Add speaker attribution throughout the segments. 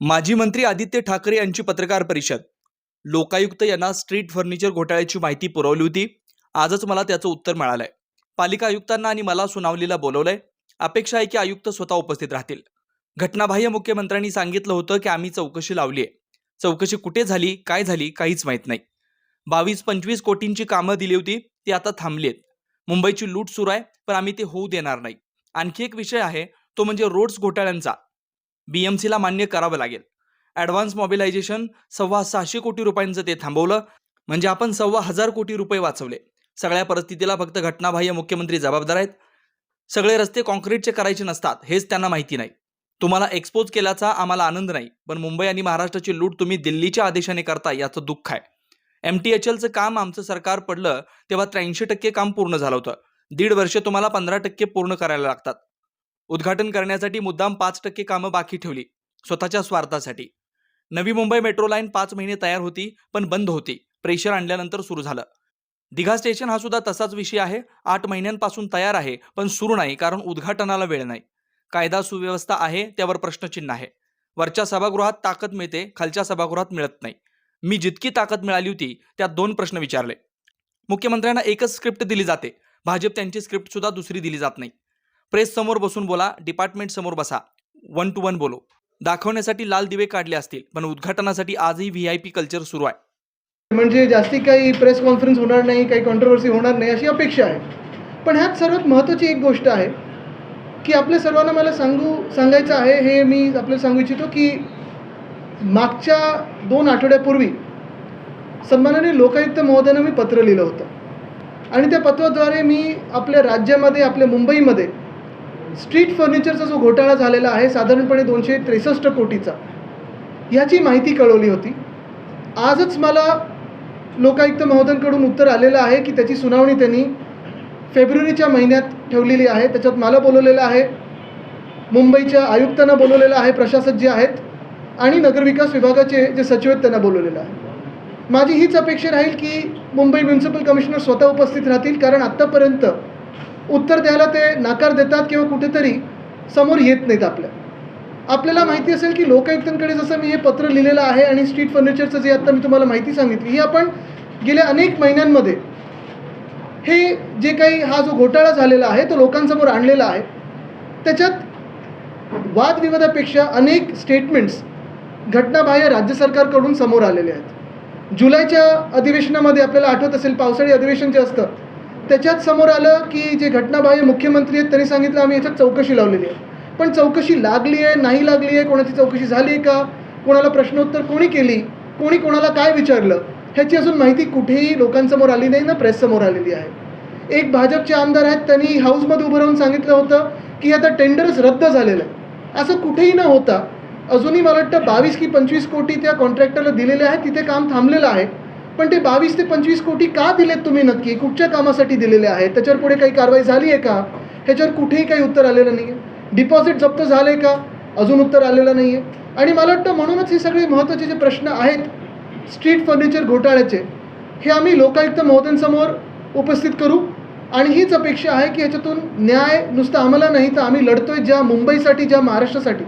Speaker 1: माजी मंत्री आदित्य ठाकरे यांची पत्रकार परिषद. लोकायुक्त यांना स्ट्रीट फर्निचर घोटाळ्याची माहिती पुरवली होती. आजच मला त्याचं उत्तर मिळालंय. पालिका आयुक्तांना आणि मला सुनावलीला बोलवलंय. अपेक्षा आहे की आयुक्त स्वतः उपस्थित राहतील. घटनाबाह्य मुख्यमंत्र्यांनी सांगितलं होतं की आम्ही चौकशी लावली आहे चौकशी कुठे झाली काय झाली काहीच माहीत नाही. बावीस पंचवीस कोटींची कामं दिली होती ती आता थांबली आहेत मुंबईची लूट सुरू आहे पण आम्ही ते होऊ देणार नाही. आणखी एक विषय आहे तो म्हणजे रोड्स घोटाळ्यांचा. बीएमसीला मान्य करावं लागेल. ॲडव्हान्स मॉबिलायझेशन सव्वा सहाशे कोटी रुपयांचं ते थांबवलं. म्हणजे आपण सव्वा हजार कोटी रुपये वाचवले. सगळ्या परिस्थितीला फक्त घटनाबाह्य मुख्यमंत्री जबाबदार आहेत. सगळे रस्ते कॉन्क्रीटचे करायचे नसतात हेच त्यांना माहिती नाही. तुम्हाला एक्सपोज केल्याचा आम्हाला आनंद नाही पण मुंबई आणि महाराष्ट्राची लूट तुम्ही दिल्लीच्या आदेशाने करता याचं दुःख आहे. एम टी एच एलचं काम आमचं सरकार पडलं तेव्हा त्र्याऐंशी टक्के काम पूर्ण झालं होतं. दीड वर्ष तुम्हाला पंधरा टक्के पूर्ण करायला लागतात. उद्घाटन करण्यासाठी मुद्दाम पाच टक्के कामं बाकी ठेवली स्वतःच्या स्वार्थासाठी. नवी मुंबई मेट्रो लाईन पाच महिने तयार होती पण बंद होती. प्रेशर आणल्यानंतर सुरू झालं. दिघा स्टेशन हा सुद्धा तसाच विषय आहे. आठ महिन्यांपासून तयार आहे पण सुरू नाही कारण उद्घाटनाला वेळ नाही. कायदा सुव्यवस्था आहे त्यावर प्रश्नचिन्ह आहे. वरच्या सभागृहात ताकद मिळते खालच्या सभागृहात मिळत नाही. मी जितकी ताकद मिळाली होती त्यात दोन प्रश्न विचारले. मुख्यमंत्र्यांना एकच स्क्रिप्ट दिली जाते. भाजप त्यांची स्क्रिप्ट सुद्धा दुसरी दिली जात नाही. प्रेस समोर बसून बोला डिपार्टमेंट समोर बसा. वन टू वन बोलो. दाखवण्यासाठी लाल दिवे काढले असतील पण उद्घाटनासाठी आजही व्ही आय पी कल्चर सुरू आहे.
Speaker 2: म्हणजे जास्ती काही प्रेस कॉन्फरन्स होणार नाही काही कॉन्ट्रोवर्सी होणार नाही अशी अपेक्षा आहे. पण ह्यात सर्वात महत्त्वाची एक गोष्ट आहे की आपल्या सर्वांना मला सांगू सांगायचं आहे हे मी आपल्याला सांगू इच्छितो की मागच्या दोन आठवड्यापूर्वी सन्मानाने लोकायुक्त महोदयांना मी पत्र लिहिलं होतं. आणि त्या पत्राद्वारे मी आपल्या राज्यामध्ये आपल्या मुंबईमध्ये स्ट्रीट फर्निचरचा जो घोटाळा झालेला आहे साधारणपणे दोनशे त्रेसष्ट कोटीचा ह्याची माहिती कळवली होती. आजच मला लोकायुक्त महोदयांकडून उत्तर आलेलं आहे की त्याची सुनावणी त्यांनी फेब्रुवारीच्या महिन्यात ठेवलेली आहे. त्याच्यात मला बोलवलेलं आहे मुंबईच्या आयुक्तांना बोलवलेलं आहे प्रशासक जे आहेत आणि नगरविकास विभागाचे जे सचिव आहेत त्यांना बोलवलेलं आहे. माझी हीच अपेक्षा राहील की मुंबई म्युन्सिपल कमिशनर स्वतः उपस्थित राहतील कारण आत्तापर्यंत उत्तर द्यायला ते नाकार देतात किंवा कुठेतरी समोर येत नाहीत आपल्या. आपल्याला माहिती असेल की लोकायुक्तांकडे जसं मी हे पत्र लिहिलेलं आहे आणि स्ट्रीट फर्निचरचं जे आत्ता मी तुम्हाला माहिती सांगितली ही आपण गेल्या अनेक महिन्यांमध्ये हे जे काही हा जो घोटाळा झालेला आहे तो लोकांसमोर आणलेला आहे त्याच्यात वादविवादापेक्षा अनेक स्टेटमेंट्स घटनाबाह्य राज्य सरकारकडून समोर आलेले आहेत. जुलैच्या अधिवेशनामध्ये आपल्याला आठवत असेल पावसाळी अधिवेशन जे असतं त्याच्यात समोर आलं की जे घटनाबाह्य मुख्यमंत्री आहेत त्यांनी सांगितलं आम्ही याच्यात चौकशी लावलेली आहे. पण चौकशी लागली आहे नाही लागली आहे कोणाची चौकशी झाली आहे का? कोणाला प्रश्नोत्तर कोणी केली? कोणी कोणाला काय विचारलं? ह्याची अजून माहिती कुठेही लोकांसमोर आली नाही ना प्रेससमोर आलेली आहे. एक भाजपचे आमदार आहेत त्यांनी हाऊसमध्ये उभं राहून सांगितलं होतं की आता टेंडरच रद्द झालेलं आहे. असं कुठेही न होता अजूनही मला वाटतं बावीस की पंचवीस कोटी त्या कॉन्ट्रॅक्टरला दिलेले आहेत तिथे काम थांबलेलं आहे. पण ते बावीस ते पंचवीस कोटी का दिलेत तुम्ही नक्की? कुठच्या कामासाठी दिलेले आहेत त्याच्यावर पुढे काही कारवाई झाली आहे का? ह्याच्यावर कुठेही काही उत्तर आलेलं नाही आहे डिपॉझिट जप्त झालं आहे का? अजून उत्तर आलेलं नाही आहे आणि मला वाटतं म्हणूनच हे सगळे महत्त्वाचे जे प्रश्न आहेत स्ट्रीट फर्निचर घोटाळ्याचे हे आम्ही लोकायुक्त महोदयांसमोर उपस्थित करू. आणि हीच अपेक्षा आहे की ह्याच्यातून न्याय नुसतं आम्हाला नाही तर आम्ही लढतोय ज्या मुंबईसाठी ज्या महाराष्ट्रासाठी.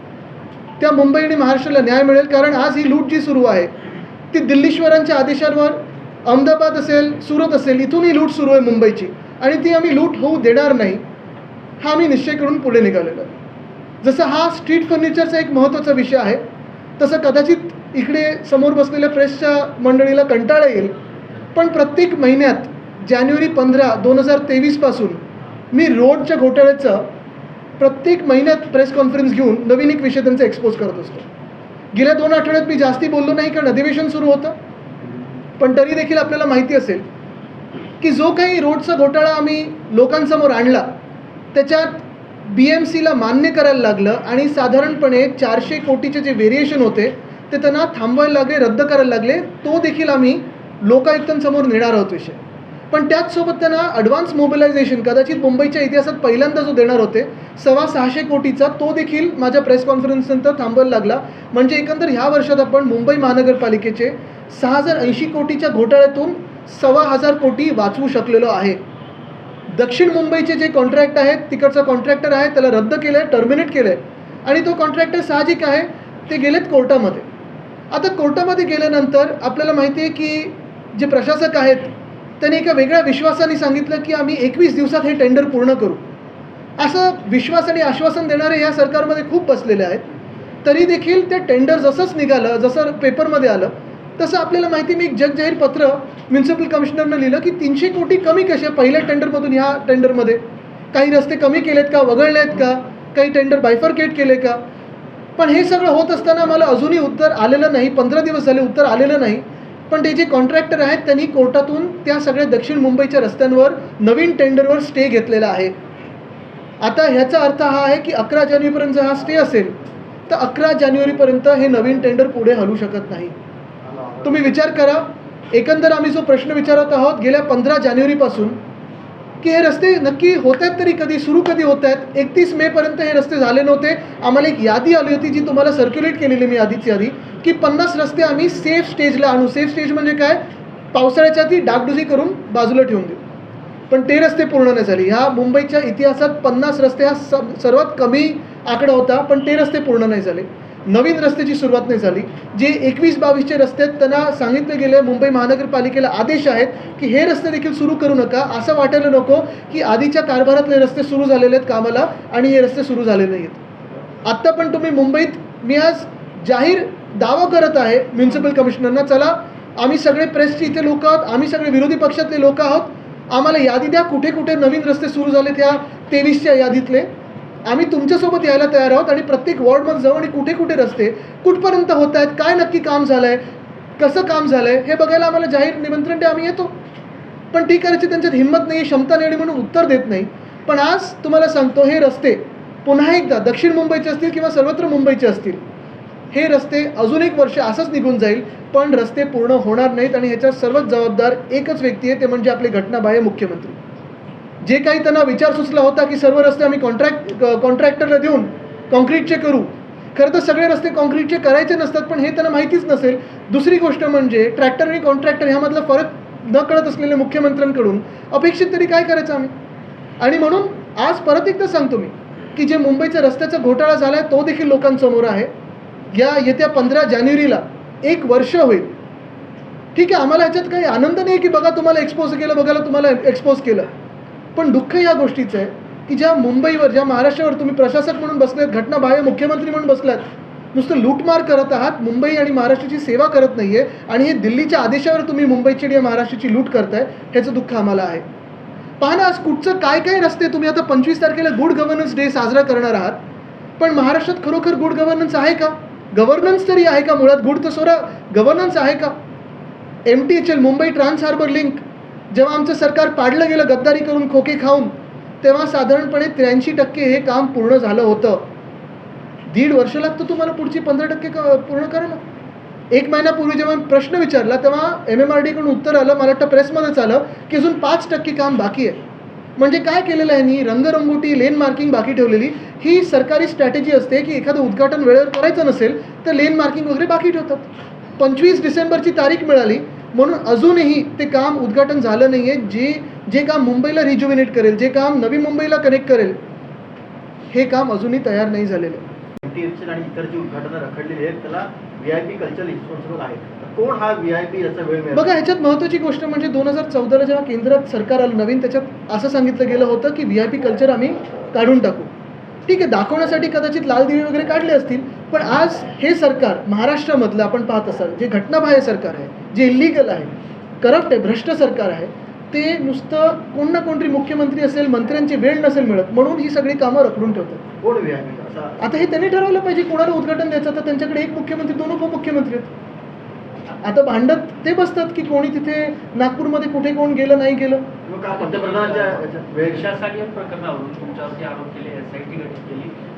Speaker 2: त्या मुंबई आणि महाराष्ट्राला न्याय मिळेल कारण आज ही लूट जी सुरू आहे. ती दिल्लीश्वरांच्या आदेशांवर अहमदाबाद असेल सुरत असेल इथून ही लूट सुरू आहे मुंबईची. आणि ती आम्ही लूट होऊ देणार नाही हा आम्ही निश्चय करून पुढे निघालेलो. आहे जसं हा स्ट्रीट फर्निचरचा एक महत्त्वाचा विषय आहे तसं कदाचित इकडे समोर बसलेल्या प्रेसच्या मंडळीला कंटाळा येईल पण प्रत्येक महिन्यात जानेवारी पंधरा दोन हजार तेवीसपासून मी रोडच्या घोटाळ्याचं प्रत्येक महिन्यात प्रेस कॉन्फरन्स घेऊन नवीन एक विषय त्यांचा एक्सपोज करत असतो. गेल्या दोन आठवड्यात मी जास्ती बोललो नाही कारण अधिवेशन सुरू होतं. पण तरी देखील आपल्याला माहिती असेल की जो काही रोडचा घोटाळा आम्ही लोकांसमोर आणला त्याच्यात बी एम सीला मान्य करायला लागलं आणि साधारणपणे चारशे कोटीचे जे व्हेरिएशन होते ते त्यांना थांबवायला लागले रद्द करायला लागले तो देखील आम्ही लोकायुक्तांसमोर नेणार आहोत विषय. पण त्याचसोबत त्यांना ॲडव्हान्स मोबिलायझेशन कदाचित मुंबईच्या इतिहासात पहिल्यांदा जो देणार होते सव्वा सहाशे कोटीचा तो देखील माझ्या प्रेस कॉन्फरन्सनंतर थांबवायला लागला. म्हणजे एकंदर ह्या वर्षात आपण मुंबई महानगरपालिकेचे सहा हजार ऐंशी कोटीच्या घोटाळ्यातून सव्वा हजार कोटी वाचवू शकलेलो आहे. दक्षिण मुंबईचे जे कॉन्ट्रॅक्ट आहेत तिकडचा कॉन्ट्रॅक्टर आहे त्याला रद्द केलं आहे टर्मिनेट केलं आहे आणि तो कॉन्ट्रॅक्टर साहजिक आहे ते गेलेत कोर्टामध्ये. आता कोर्टामध्ये गेल्यानंतर आपल्याला माहिती आहे की जे प्रशासक आहेत त्यांनी एका वेगळ्या विश्वासाने सांगितलं की आम्ही एकवीस दिवसात हे टेंडर पूर्ण करू. असं विश्वास आणि आश्वासन देणारे या सरकारमध्ये खूप बसलेले आहेत. तरी देखील ते टेंडर जसंच निघालं जसं पेपरमध्ये आलं तसं आपल्याला माहिती मी एक जगजाहीर पत्र म्युन्सिपल कमिशनरनं लिहिलं की तीनशे कोटी कमी कसे पहिल्या टेंडरमधून ह्या टेंडरमध्ये काही रस्ते कमी केलेत का वगळले आहेत का? काही टेंडर बायफरकेट केले का? पण हे सगळं होत असताना मला अजूनही उत्तर आलेलं नाही पंधरा दिवस झाले उत्तर आलेलं नाही. पण ते जे कॉन्ट्रॅक्टर आहेत त्यांनी कोर्टातून त्या सगळ्या दक्षिण मुंबईच्या रस्त्यांवर नवीन टेंडरवर स्टे घेतलेला आहे. आता ह्याचा अर्थ हा आहे की अकरा जानेवारीपर्यंत जर हा स्टे असेल तर अकरा जानेवारीपर्यंत हे नवीन टेंडर पुढे हलू शकत नाही. तुम्ही विचार करा एकंदर आम्ही जो प्रश्न विचारत आहोत गेल्या पंधरा जानेवारीपासून की हे रस्ते नक्की होत आहेत तरी कधी सुरू कधी होत आहेत एकतीस मेपर्यंत हे रस्ते झाले नव्हते. आम्हाला एक यादी आली होती जी तुम्हाला सर्क्युलेट केलेली मी आधीच यादी की पन्नास रस्ते आम्ही सेफ स्टेजला आणू. सेफ स्टेज म्हणजे काय? पावसाळ्याच्या ती डागडुजी करून बाजूला ठेवून देऊ. पण ते रस्ते पूर्ण नाही झाले. ह्या मुंबईच्या इतिहासात पन्नास रस्ते हा सब सर्वात कमी आकडा होता पण ते रस्ते पूर्ण नाही झाले. नवीन रस्त्याची सुरुवात नाही झाली. जे एकवीस बावीसचे रस्ते आहेत त्यांना सांगितलं गेलं आहे मुंबई महानगरपालिकेला आदेश आहेत की हे रस्ते देखील सुरू करू नका. असं वाटायला नको की आधीच्या कारभारातले रस्ते सुरू झालेले आहेत कामाला आणि हे रस्ते सुरू झाले नाही आहेत आत्ता पण तुम्ही मुंबईत मी आज जाहीर दावा करत आहे म्युन्सिपल कमिशनरना चला आम्ही सगळे प्रेसचे इथे लोक आहोत आम्ही सगळे विरोधी पक्षातले लोक आहोत आम्हाला यादी द्या कुठे कुठे नवीन रस्ते सुरू झाले त्या तेवीसच्या यादीतले. आम्ही तुमच्यासोबत यायला तयार आहोत आणि प्रत्येक वॉर्डमध्ये जाऊ आणि कुठे कुठे रस्ते कुठपर्यंत होत आहेत काय नक्की काम झालं आहे कसं काम झालं आहे हे बघायला आम्हाला जाहीर निमंत्रण द्या आम्ही येतो. पण ती करायची त्यांच्यात हिंमत नाही क्षमता नाही आणि म्हणून उत्तर देत नाही. पण आज तुम्हाला सांगतो हे रस्ते पुन्हा एकदा दक्षिण मुंबईचे असतील किंवा सर्वत्र मुंबईचे असतील हे रस्ते अजून एक वर्ष असंच निघून जाईल पण रस्ते पूर्ण होणार नाहीत आणि ह्याच्यात सर्वच जबाबदार एकच व्यक्ती आहे ते म्हणजे आपले घटनाबाह्य मुख्यमंत्री. जे काही त्यांना विचार सुचला होता की सर्व रस्ते आम्ही कॉन्ट्रॅक्ट कॉन्ट्रॅक्टरला देऊन कॉन्क्रीटचे करू. खरं तर सगळे रस्ते कॉन्क्रीटचे करायचे नसतात पण हे त्यांना माहितीच नसेल. दुसरी गोष्ट म्हणजे ट्रॅक्टर आणि कॉन्ट्रॅक्टर ह्यामधला फरक न कळत असलेल्या मुख्यमंत्र्यांकडून अपेक्षित तरी काय करायचं आम्ही? आणि म्हणून आज परत एकदा सांगतो मी की जे मुंबईचा रस्त्याचा घोटाळा झाला आहे तो देखील लोकांसमोर आहे. या येत्या पंधरा जानेवारीला एक वर्ष होईल. ठीक आहे आम्हाला याच्यात काही आनंद नाही की बघा तुम्हाला एक्सपोज केलं बघायला तुम्हाला एक्सपोज केलं. पण दुःख या गोष्टीचं आहे की ज्या मुंबईवर ज्या महाराष्ट्रावर तुम्ही प्रशासक म्हणून बसलेत घटनाबाह्य मुख्यमंत्री म्हणून बसलात नुसतं लूटमार करत आहात मुंबई आणि महाराष्ट्राची सेवा करत नाही आहे आणि हे दिल्लीच्या आदेशावर तुम्ही मुंबईची आणि महाराष्ट्राची लूट करताय ह्याचं दुःख आम्हाला आहे. पहा ना आज कुठचं काय काय रस्ते तुम्ही आता पंचवीस तारखेला गुड गव्हर्नन्स डे साजरा करणार आहात पण महाराष्ट्रात खरोखर गुड गव्हर्नन्स आहे का? गव्हर्नन्स तरी आहे का मुळात? गुड तर सोडा गव्हर्नन्स आहे का? M T H L Mumbai trans harbour link. जेव्हा आमचं सरकार पाडलं गेलं गद्दारी करून खोके खाऊन तेव्हा साधारणपणे त्र्याऐंशी टक्के हे काम पूर्ण झालं होतं. दीड वर्ष लागतं तुम्हाला पुढची पंधरा टक्के क- पूर्ण करायला. एक महिन्यापूर्वी जेव्हा प्रश्न विचारला तेव्हा एम एम आर डीकडून उत्तर आलं मला वाटतं प्रेसमध्येच आलं की अजून पाच टक्के काम बाकी आहे. म्हणजे काय केलेलं आहे यांनी रंगरंगोटी लेन मार्किंग बाकी ठेवलेली. ही सरकारी स्ट्रॅटेजी असते की एखादं उद्घाटन वेळेवर करायचं नसेल तर लेन मार्किंग वगैरे बाकी ठेवतात. पंचवीस डिसेंबरची तारीख मिळाली. म्हणून अजूनही ते काम उद्घाटन झालं नाही आहे जे जे काम मुंबईला रिज्युमिनेट करेल जे काम नवी मुंबईला कनेक्ट करेल हे काम अजूनही तयार नाही झालेलं. आहे
Speaker 3: आणि इतर जी उद्घाटनं रखडलेली आहेत त्याला V I P culture responsible आहे. कोण हा व्ही आय पी याचा वेळ मिळेल
Speaker 2: बघा ह्याच्यात महत्त्वाची गोष्ट म्हणजे दोन हजार चौदाला जेव्हा केंद्रात सरकार आलं नवीन त्याच्यात असं सांगितलं गेलं होतं की व्ही आय पी कल्चर आम्ही काढून टाकू. ठीक आहे दाखवण्यासाठी कदाचित लाल दिवे वगैरे काढले असतील पण आज हे सरकार महाराष्ट्रामधलं आपण पाहत असाल जे घटनाबाह्य सरकार आहे जे इलिगल आहे करप्ट आहे भ्रष्ट सरकार आहे ते नुसतं कोण ना कोणतरी मुख्यमंत्री असेल मंत्र्यांची वेळ नसेल मिळत म्हणून ही सगळी कामं रखडून ठेवतात.
Speaker 3: कोण
Speaker 2: आता हे त्यांनी ठरवलं पाहिजे कोणाला उद्घाटन द्यायचं तर त्यांच्याकडे एक मुख्यमंत्री दोन उपमुख्यमंत्री आहेत. आता भांडत ते बसतात की कोणी तिथे नागपूरमध्ये कुठे कोण गेलं नाही गेलं?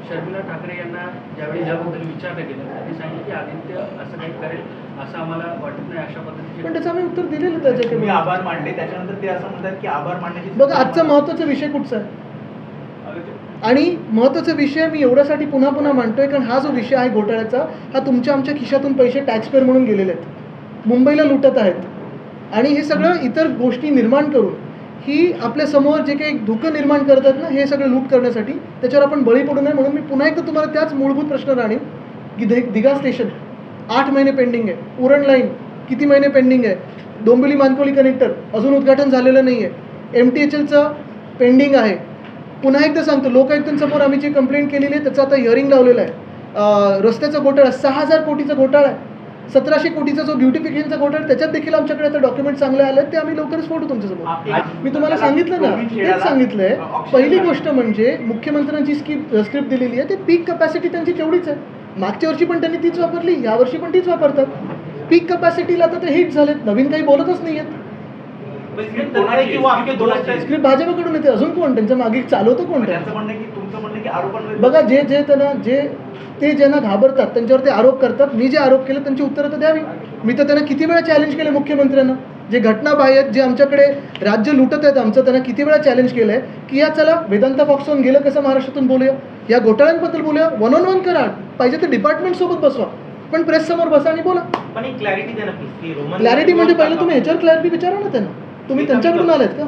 Speaker 4: शर्मिला ठाकरे यांना ज्यावेळी याबद्दल विचारलं गेलं त्यांनी सांगितलं की आदित्य असं काही करेल असं आम्हाला वाटत नाही अशा
Speaker 2: पण
Speaker 4: पद्धतीचे
Speaker 2: त्याचं आम्ही उत्तर दिलेलं
Speaker 5: तुम्ही
Speaker 2: त्याच्याकडे
Speaker 5: आभार मानले त्याच्यानंतर ते असं म्हणतात की आभार मानण्याची
Speaker 2: बघा आजचा महत्त्वाचा विषय कुठचा आहे? आणि महत्त्वाचा विषय मी एवढ्यासाठी पुन्हा पुन्हा मांडतोय कारण हा जो विषय आहे घोटाळ्याचा हा तुमच्या आमच्या खिशातून पैसे टॅक्सपेअर म्हणून गेलेले आहेत. मुंबईला लुटत आहेत. आणि हे सगळं इतर गोष्टी निर्माण करून ही आपल्यासमोर जे काही धोकं निर्माण करतात ना हे सगळं लूट करण्यासाठी त्याच्यावर आपण बळी पडू नये म्हणून मी पुन्हा एकदा तुम्हाला त्याच मूलभूत प्रश्न राहणीन की दिघा स्टेशन आठ महिने पेंडिंग आहे. उरण लाईन किती महिने पेंडिंग आहे? डोंबिवली मानकोली कनेक्टर अजून उद्घाटन झालेलं नाही आहे एम टी एच एलचं पेंडिंग आहे. पुन्हा एकदा सांगतो लोकायुक्तांसमोर आम्ही जी कंप्लेंट केलेली आहे त्याचं आता हिअरिंग लावलेलं आहे. रस्त्याचा घोटाळा सहा हजार कोटीचा घोटाळा आहे. सतराशे कोटीचा जो ब्युटिफिकेशनचा घोटाळा त्याच्यात देखील आमच्याकडे आता डॉक्युमेंट चांगले आले ते आम्ही लवकरच फोडू तुमच्यासमोर. मी तुम्हाला सांगितलं ना तेच सांगितलंय. पहिली गोष्ट म्हणजे मुख्यमंत्र्यांची स्किप स्क्रिप्ट दिलेली आहे ते पीक कपॅसिटी त्यांची तेवढीच आहे. मागच्या वर्षी पण त्यांनी तीच वापरली या वर्षी पण तीच वापरतात. पीक कपॅसिटीला आता ते हिट झालेत नवीन काही बोलतच नाही आहेत भाजपकडून येते. अजून कोण? त्यांच्या मागे चालवतं कोण? बघा जे जे त्यांना जे ते ज्यांना घाबरतात त्यांच्यावर ते आरोप करतात मी जे आरोप केले त्यांची उत्तरं तर द्यावी. मी तर त्यांना किती वेळा चॅलेंज केले मुख्यमंत्र्यांना? जे घटनाबाह्य आहेत जे आमच्याकडे राज्य लुटत आहेत आमचं त्यांना किती वेळा चॅलेंज केलं आहे की या चला वेदांता फॉक्सॉन गेलं कसं महाराष्ट्रातून बोलूया? या घोटाळ्यांबद्दल बोलूया. वन ऑन वन करा. पाहिजे तर डिपार्टमेंट सोबत बसवा. पण प्रेस समोर बसा आणि बोला.
Speaker 5: क्लॅरिटी
Speaker 2: म्हणजे पहिलं तुम्ही ह्याच्यावर क्लॅरिटी विचारा ना त्यांना. तुम्ही त्यांच्याकडून आलेत का?